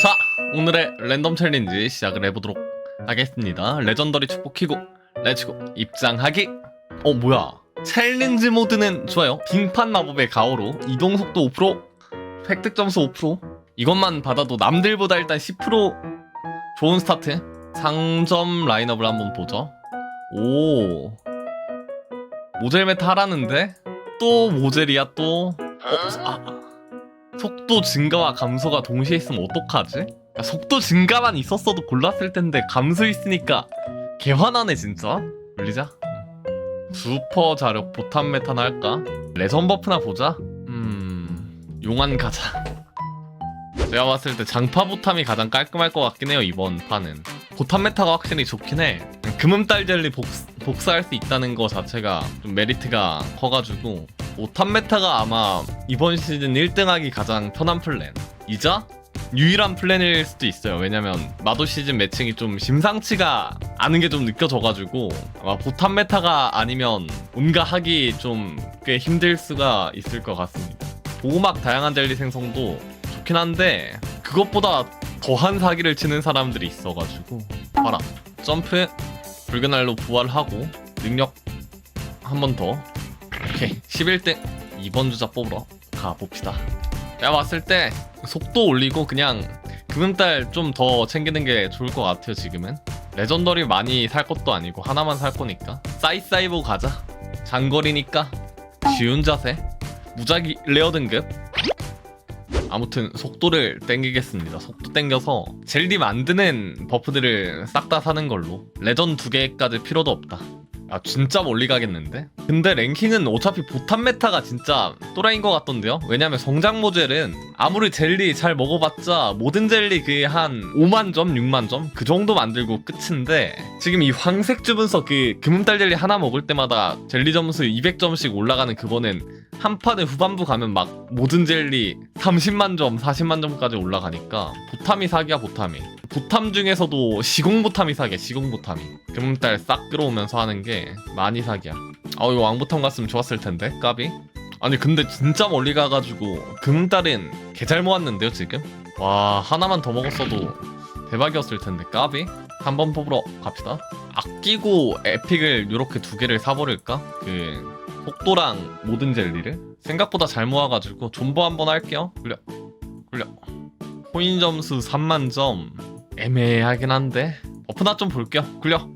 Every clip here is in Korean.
자, 오늘의 랜덤 챌린지 시작을 해보도록 하겠습니다. 레전더리 축복 키고 렛츠고 입장하기. 어 뭐야? 챌린지 모드는 좋아요. 빙판 마법의 가오로 이동 속도 5%, 획득 점수 5%. 이것만 받아도 남들보다 일단 10% 좋은 스타트. 상점 라인업을 한번 보죠. 오. 모젤 메타 하라는데 또 모젤이야 또. 어, 아. 속도 증가와 감소가 동시에 있으면 어떡하지? 야, 속도 증가만 있었어도 골랐을 텐데 감소 있으니까 개화나네 진짜. 올리자. 슈퍼 자력 보탐 메타나 할까? 레전 버프나 보자. 음... 용안 가자. 제가 봤을 때 장파 보탐이 가장 깔끔할 것 같긴 해요 이번 판은. 보탐 메타가 확실히 좋긴 해. 금음딸 젤리 복, 복사할 수 있다는 거 자체가 좀 메리트가 커가지고 오탄 메타가 아마 이번 시즌 1등하기 가장 편한 플랜. 이자 유일한 플랜일 수도 있어요. 왜냐면 마도 시즌 매칭이 좀 심상치가 않은 게 좀 느껴져가지고 아마 보탄 메타가 아니면 뭔가 하기 좀 꽤 힘들 수가 있을 것 같습니다. 보호막 다양한 젤리 생성도 좋긴 한데 그것보다 더한 사기를 치는 사람들이 있어가지고 봐라. 점프 붉은 알로 부활하고 능력 한 번 더. 오케이. 11등 2번 주자 뽑으러 가봅시다. 내가 봤을 때 속도 올리고 그냥 금음달 좀 더 챙기는 게 좋을 것 같아요 지금은. 레전더리 많이 살 것도 아니고 하나만 살 거니까. 싸이싸이보 가자. 장거리니까. 쉬운 자세. 무작위 레어 등급 아무튼 속도를 땡기겠습니다. 속도 땡겨서 젤리 만드는 버프들을 싹 다 사는 걸로 레전 두 개까지 필요도 없다. 아 진짜 멀리 가겠는데? 근데 랭킹은 어차피 보탑 메타가 진짜 또라이인 것 같던데요? 왜냐면 성장 모젤은 아무리 젤리 잘 먹어봤자 모든 젤리 그게 한 5만 점, 6만 점? 그 정도 만들고 끝인데 지금 이 황색 주문서 그 금음달 젤리 하나 먹을 때마다 젤리 점수 200점씩 올라가는 그거는 한 판의 후반부 가면 막 모든 젤리 30만 점, 40만 점까지 올라가니까 보탐이 사기야 보탐이 보탐 중에서도 시공 보탐이 사기야 시공 보탐이. 금음달 싹 끌어오면서 하는 게 많이 사기야. 어 이거 왕보탐 갔으면 좋았을 텐데 까비 아니 근데 진짜 멀리 가가지고 금음달은 개잘 모았는데요 지금? 와 하나만 더 먹었어도 대박이었을 텐데 까비? 한번 뽑으러 갑시다. 아끼고 에픽을 이렇게 두 개를 사버릴까? 그 속도랑 모든 젤리를? 생각보다 잘 모아가지고 존버 한번 할게요. 굴려 굴려. 코인 점수 3만 점. 애매하긴 한데. 버프나 좀 볼게요. 굴려.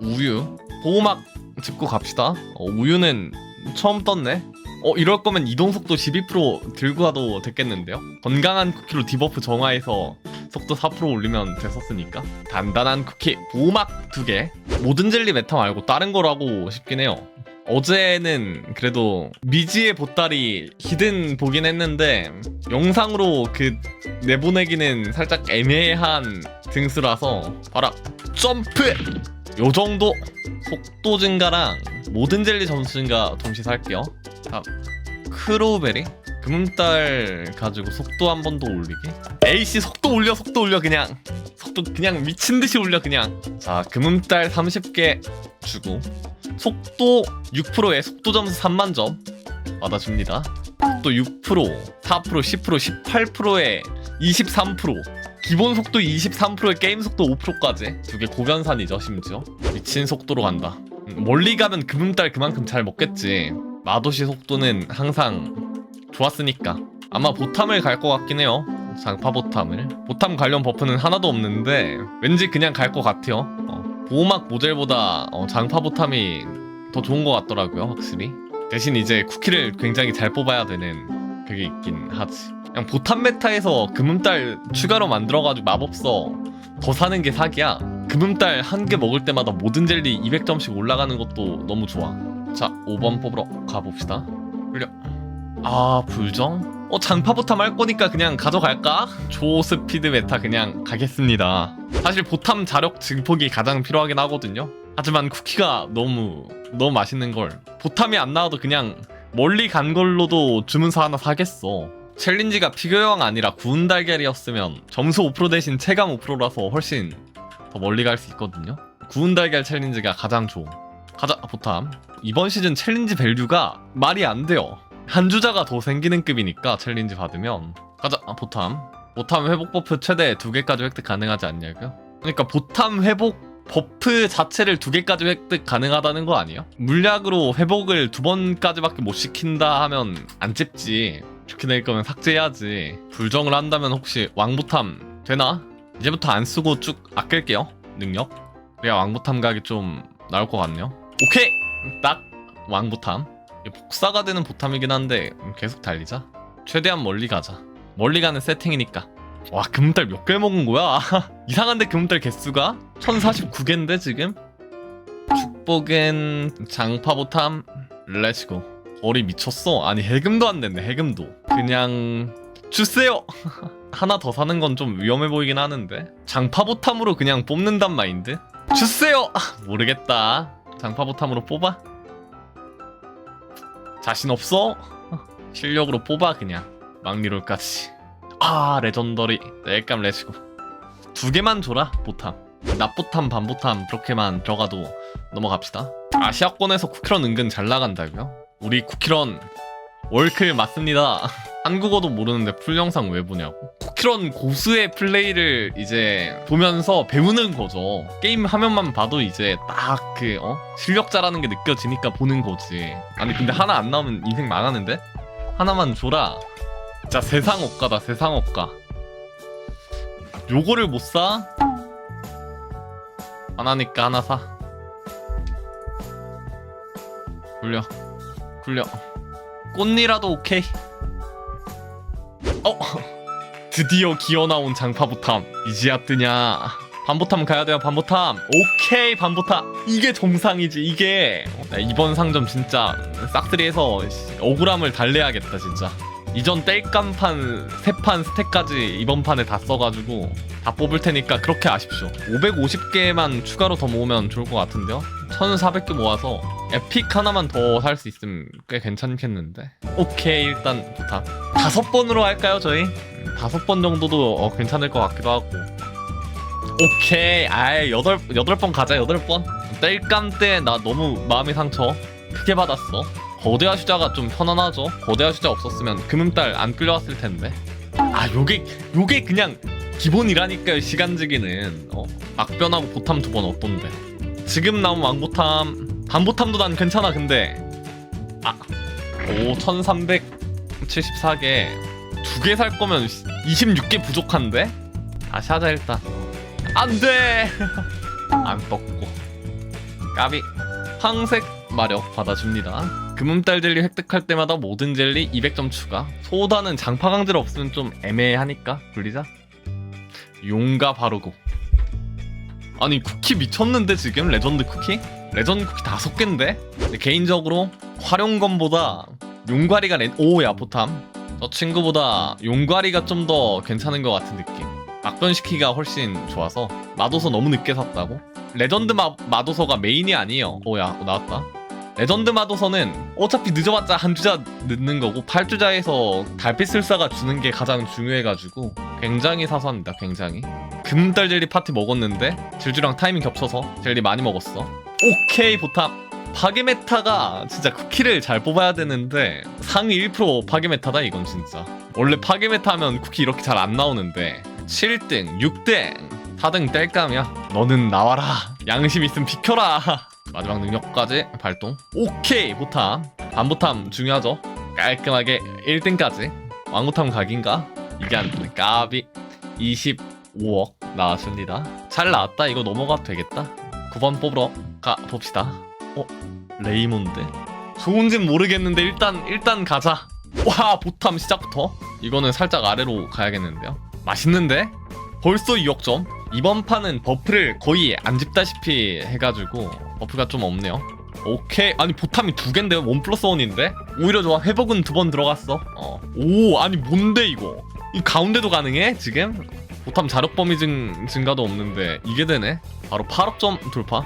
우유. 보호막 짚고 갑시다. 어, 우유는 처음 떴네 어 이럴 거면 이동 속도 12% 들고 가도 됐겠는데요? 건강한 쿠키로 디버프 정화해서 속도 4% 올리면 됐었으니까. 단단한 쿠키 보호막 2개. 모든 젤리 메타 말고 다른 거라고 싶긴 해요. 어제는 그래도 미지의 보따리 히든 보긴 했는데 영상으로 그 내보내기는 살짝 애매한 등수라서 봐라. 점프! 요 정도 속도 증가랑 모든 젤리 점수 증가 동시에 살게요 자 크로우베리? 금음달 가지고 속도 한 번 더 올리기? 에이씨 속도 올려 속도 올려 그냥. 속도 그냥 미친 듯이 올려 그냥. 자 금음달 30개 주고 속도 6%에 속도 점수 3만 점 받아줍니다. 속도 6%, 4%, 10%, 18%에 23%. 기본 속도 23%에 게임 속도 5%까지. 두 개 고변산이죠 심지어. 미친 속도로 간다. 음, 멀리 가면 금음달 그만큼 잘 먹겠지 마도시 속도는 항상 좋았으니까. 아마 보탐을 갈 것 같긴 해요. 장파 보탐을. 보탐 관련 버프는 하나도 없는데 왠지 그냥 갈 것 같아요. 어. 보호막 모델보다 어, 장파 보탐이 더 좋은 것 같더라고요 확실히. 대신 이제 쿠키를 굉장히 잘 뽑아야 되는 그게 있긴 하지. 그냥 보탐 메타에서 금음달 추가로 만들어가지고 마법서 더 사는 게 사기야. 금음달 한 개 먹을 때마다 모든 젤리 200점씩 올라가는 것도 너무 좋아 자 5번 뽑으러 가봅시다. 끌려. 아 불정? 어 장파 보탐 할 거니까 그냥 가져갈까? 조스피드 메타 그냥 가겠습니다. 사실 보탐 자력 증폭이 가장 필요하긴 하거든요. 하지만 쿠키가 너무 너무 맛있는 걸. 보탐이 안 나와도 그냥 멀리 간 걸로도 주문서 하나 사겠어. 챌린지가 피규어형 아니라 구운 달걀이었으면 점수 5% 대신 체감 5%라서 훨씬 더 멀리 갈 수 있거든요. 구운 달걀 챌린지가 가장 좋음. 가자 보탐 이번 시즌 챌린지 밸류가 말이 안 돼요 한 주자가 더 생기는 급이니까 챌린지 받으면 가자 보탐 보탐 회복 버프 최대 두 개까지 획득 가능하지 않냐고요? 그러니까 보탐 회복 버프 자체를 두 개까지 획득 가능하다는 거 아니에요? 물약으로 회복을 두 번까지밖에 못 시킨다 하면 안 찝지. 좋게 될 거면 삭제해야지. 불정을 한다면 혹시 왕보탐 되나? 이제부터 안 쓰고 쭉 아낄게요. 능력. 그래야 왕보탐 각이 좀 나올 것 같네요. 오케이! 딱 왕보탐. 복사가 되는 보탐이긴 한데 계속 달리자. 최대한 멀리 가자. 멀리 가는 세팅이니까. 와 금달 몇 개 먹은 거야? 이상한데 금달 개수가 1049개인데 지금? 축복은 장파보탐 렛츠고 거리 미쳤어 아니 해금도 안 됐네 해금도 그냥 주세요 하나 더 사는 건 좀 위험해 보이긴 하는데 장파보탐으로 그냥 뽑는단 마인드 주세요 아, 모르겠다 장파보탐으로 뽑아? 자신 없어? 실력으로 뽑아 그냥. 막리롤까지. 아 레전더리. 낼감 레츠고. 두 개만 줘라 보탐. 낮보탐 반보탐 그렇게만 들어가도 넘어갑시다. 아시아권에서 쿠키런 은근 잘 나간다고요? 우리 쿠키런 월클 맞습니다 한국어도 모르는데 풀 영상 왜 보냐고. 쿠키런 고수의 플레이를 이제 보면서 배우는 거죠. 게임 화면만 봐도 이제 딱 그 어? 실력자라는 게 느껴지니까 보는 거지. 아니 근데 하나 안 나오면 인생 망하는데? 하나만 줘라. 진짜 세상 억가다 세상 억가. 요거를 못 사? 하나니까 하나 사. 굴려. 굴려. 꽃니라도 오케이. 어 드디어 기어 나온 장파보탐. 이지야 뜨냐? 반보탐 가야 돼요 반보탐. 오케이 반보탐. 이게 정상이지 이게. 나 이번 상점 진짜 싹쓸이해서 억울함을 달래야겠다 진짜. 이전 땔감판 세 판 스택까지 이번 판에 다 써가지고 다 뽑을 테니까 그렇게 아십시오. 550개만 추가로 더 모으면 좋을 것 같은데요 1400개 모아서 에픽 하나만 더 살 수 있으면 꽤 괜찮겠는데? 오케이 일단 부탁 다섯 번으로 할까요 저희? 음, 다섯 번 정도도 어, 괜찮을 것 같기도 하고. 오케이 아이 여덟 여덟 번 가자 여덟 번. 땔감 때 나 너무 마음이 상처. 크게 받았어. 거대화 슈자가 좀 편안하죠? 거대화 슈자 없었으면 금음달 안 끌려왔을 텐데. 아 요게 요게 그냥 기본이라니까요 시간지기는. 어? 악변하고 보탐 두 번 어떤데 지금 나온 왕보탐 반보탐도 난 괜찮아 근데. 아오 1374개 두 개 살 거면 26개 부족한데? 다시 하자 일단. 안돼! 안 떴고. 까비. 황색 마력 받아줍니다. 금음달 젤리 획득할 때마다 모든 젤리 200점 추가. 소다는 장파 강질 없으면 좀 애매하니까. 굴리자. 용가 바르고 아니 쿠키 미쳤는데 지금 레전드 쿠키? 레전드 쿠키 다섯 개인데? 개인적으로 활용검보다 용과리가 렌... 오야 보탐 저 친구보다 용과리가 좀 더 괜찮은 것 같은 느낌 악변시키기가 훨씬 좋아서 마도서 너무 늦게 샀다고? 레전드 마, 마도서가 메인이 아니에요 오야 어, 나왔다 레전드 마도서는 어차피 늦어봤자 한 주자 늦는 거고 8주자에서 달빛 술사가 주는 게 가장 중요해가지고 굉장히 사소합니다 굉장히 금달 젤리 파티 먹었는데 질주랑 타이밍 겹쳐서 젤리 많이 먹었어. 오케이 보탐 파괴메타가 진짜 쿠키를 잘 뽑아야 되는데 상위 1% 파괴메타다 이건 진짜. 원래 파괴메타 하면 쿠키 이렇게 잘 안 나오는데 7등 6등 4등 뗄감이야. 너는 나와라. 양심 있음 비켜라. 마지막 능력까지 발동. 오케이 보탐 반보탐 중요하죠. 깔끔하게 1등까지. 왕보탐 각인가? 이게 안 까비 25억 나왔습니다. 잘 나왔다. 이거 넘어가도 되겠다. 9번 뽑으러 가 봅시다. 어? 레이몬드. 좋은진 모르겠는데 일단 일단 가자. 와 보탐 시작부터. 이거는 살짝 아래로 가야겠는데요. 맛있는데? 벌써 2억점? 이번 판은 버프를 거의 안 집다시피 해가지고 버프가 좀 없네요. 오케이. 아니 보탐이 두 갠데 원 플러스 원인데? 오히려 좋아. 회복은 두 번 들어갔어. 어. 오 아니 뭔데 이거? 이 가운데도 가능해? 지금 보탐 자력 범위 증, 증가도 없는데 이게 되네? 바로 8억점 돌파?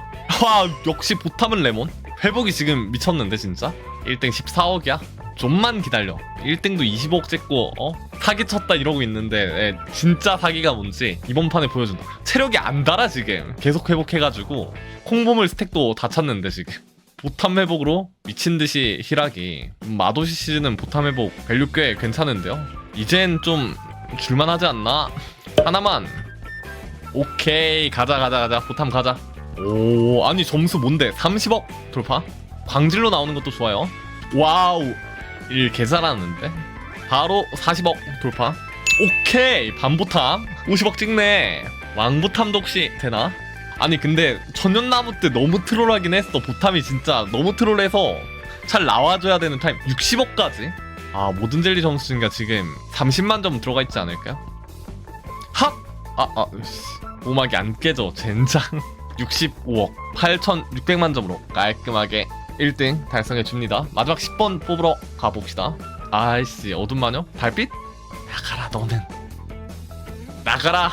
와 역시 보탐은 레몬? 회복이 지금 미쳤는데 진짜? 1등 14억이야? 좀만 기다려. 1등도 25억 찍고 어? 사기 쳤다 이러고 있는데 에, 진짜 사기가 뭔지 이번 판에 보여준다. 체력이 안 달아 지금. 계속 회복해가지고 콩보물 스택도 다 찼는데 지금. 보탐 회복으로 미친듯이 힐하기 마도시 시즌은 보탐 회복 밸류 꽤 괜찮은데요? 이젠 좀 줄만 하지 않나? 하나만. 오케이. 가자 가자 가자. 보탐 가자. 오 아니 점수 뭔데? 30억 돌파? 광질로 나오는 것도 좋아요. 와우. 일 개잘하는데? 바로 40억 돌파. 오케이. 반보탐. 50억 찍네. 왕보탐도 혹시 되나? 아니 근데 천연나무 때 너무 트롤하긴 했어. 보탐이 진짜 너무 트롤해서 잘 나와줘야 되는 타임. 60억까지 아 모든 젤리 점수가 지금 30만 점 들어가 있지 않을까요? 핫! 아, 아, 씨. 오막이 안 깨져, 젠장. 65억, 8,600만 점으로 깔끔하게 1등 달성해 줍니다. 마지막 10번 뽑으러 가봅시다. 아이씨, 어둠 마녀? 달빛? 나가라, 너는. 나가라!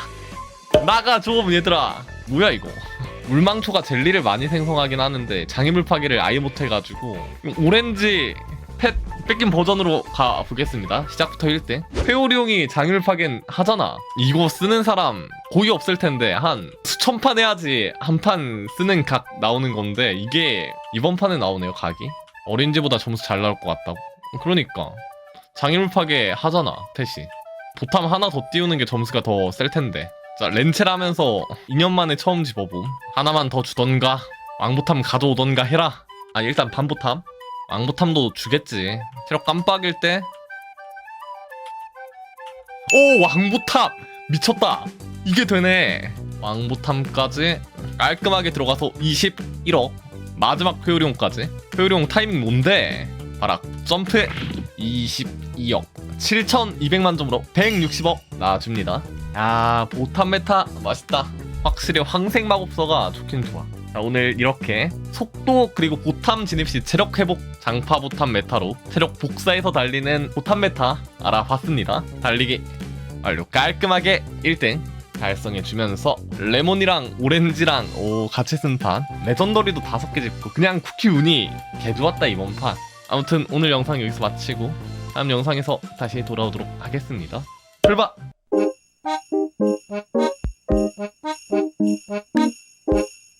나가, 좀, 얘들아! 뭐야, 이거. 물망초가 젤리를 많이 생성하긴 하는데 장애물 파괴를 아예 못해가지고 오렌지 펫 뺏긴 버전으로 가보겠습니다. 시작부터 1등. 회오리용이 장애물 파괴는 하잖아. 이거 쓰는 사람 거의 없을 텐데 한 수천 판 해야지 한 판 쓰는 각 나오는 건데 이게 이번 판에 나오네요 각이. 어린지보다 점수 잘 나올 것 같다고. 그러니까 장애물 파괴 하잖아 펫이. 보탐 하나 더 띄우는 게 점수가 더 셀 텐데. 자 렌첼 하면서 2년 만에 처음 집어봄. 하나만 더 주던가 왕보탐 가져오던가 해라. 아 일단 반보탐. 왕보탐도 주겠지. 체력 깜빡일 때. 오 왕보탐 미쳤다. 이게 되네. 왕보탐까지 깔끔하게 들어가서 21억. 마지막 회오리용까지. 회오리용 타이밍 뭔데? 봐라 점프 22억. 7,200만 점으로 160억 나와줍니다. 야 보탐 메타 맛있다. 확실히 황색 마법서가 좋긴 좋아. 자, 오늘 이렇게 속도 그리고 보탐 진입 시 체력 회복 장파 보탐 메타로 체력 복사해서 달리는 보탐 메타 알아봤습니다. 달리기 완료 깔끔하게 1등 달성해 주면서 레몬이랑 오렌지랑 오 같이 쓴 판 레전더리도 다섯 개 찍고 그냥 쿠키 운이 개 좋았다 이번 판. 아무튼 오늘 영상 여기서 마치고 다음 영상에서 다시 돌아오도록 하겠습니다. 출발!